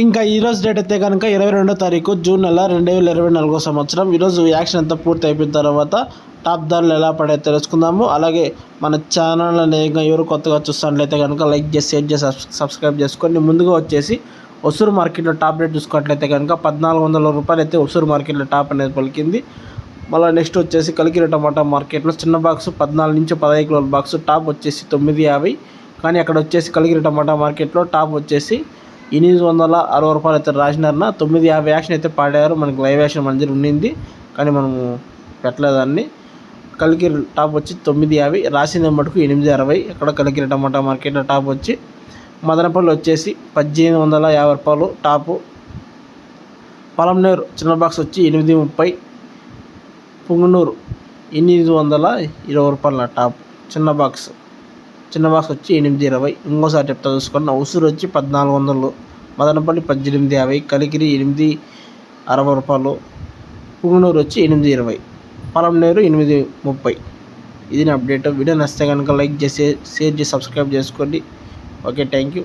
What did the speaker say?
ఇంకా ఈరోజు డేట్ అయితే కనుక ఇరవై రెండో తారీఖు జూన్ నెల రెండు వేల ఇరవై నాలుగో సంవత్సరం. ఈరోజు యాక్షన్ అంతా పూర్తి అయిపోయిన తర్వాత టాప్ ధరలు ఎలా పడే తెలుసుకుందాము. అలాగే మన ఛానల్ అనేక ఎవరు కొత్తగా చూస్తున్నట్లయితే కనుక లైక్ చేసి షేర్ చేసి సబ్స్క్రైబ్ చేసుకోండి ముందుగా వచ్చేసి ఒసూరు మార్కెట్లో టాప్ రేట్ చూసుకున్నట్లయితే కనుక పద్నాలుగు వందల రూపాయలు అయితే ఒసూరు మార్కెట్లో టాప్ అనేది పలికింది. మళ్ళీ నెక్స్ట్ వచ్చేసి కలికిర టమాటా మార్కెట్లో చిన్న బాక్స్ పద్నాలుగు నుంచి పదహైదు కిలోల బాక్స్ టాప్ వచ్చేసి తొమ్మిది యాభై. కానీ అక్కడ వచ్చేసి కలిగిరి టమాటా మార్కెట్లో టాప్ వచ్చేసి ఎనిమిది వందల అరవై రూపాయలు అయితే రాసినారన్న. తొమ్మిది యాభై యాక్షన్ అయితే పాడారు. మనకి లైవ్ యాక్షన్ మన దగ్గర ఉండింది. కానీ మనము పెట్టలేదాన్ని కలికిరి టాప్ వచ్చి తొమ్మిది యాభై. రాసిన మటుకు ఎనిమిది అరవై. అక్కడ కలికిరి టమాటా మార్కెట్లో టాప్ వచ్చి మదనపల్లి వచ్చేసి పద్దెనిమిది వందల యాభై రూపాయలు టాపు. పలంనేరు చిన్న బాక్స్ వచ్చి ఎనిమిది ముప్పై. పుంగనూరు ఎనిమిది వందల ఇరవై రూపాయల టాప్. చిన్న బాక్స్ చిన్న బాక్స్ వచ్చి ఎనిమిది ఇరవై. ఇంకోసారి చెప్తా చూసుకున్న ఉసురు వచ్చి పద్నాలుగు వందలు. మదనపల్లి పద్దెనిమిది యాభై. కలికిరి ఎనిమిది అరవై రూపాయలు. పుంగనూరు వచ్చి ఎనిమిది ఇరవై. పలంనేరు ఎనిమిది ముప్పై. ఇది నా అప్డేట్. వీడియో నచ్చితే కనుక లైక్ చేసి షేర్ చేసి సబ్స్క్రైబ్ చేసుకోండి. Okay thank you.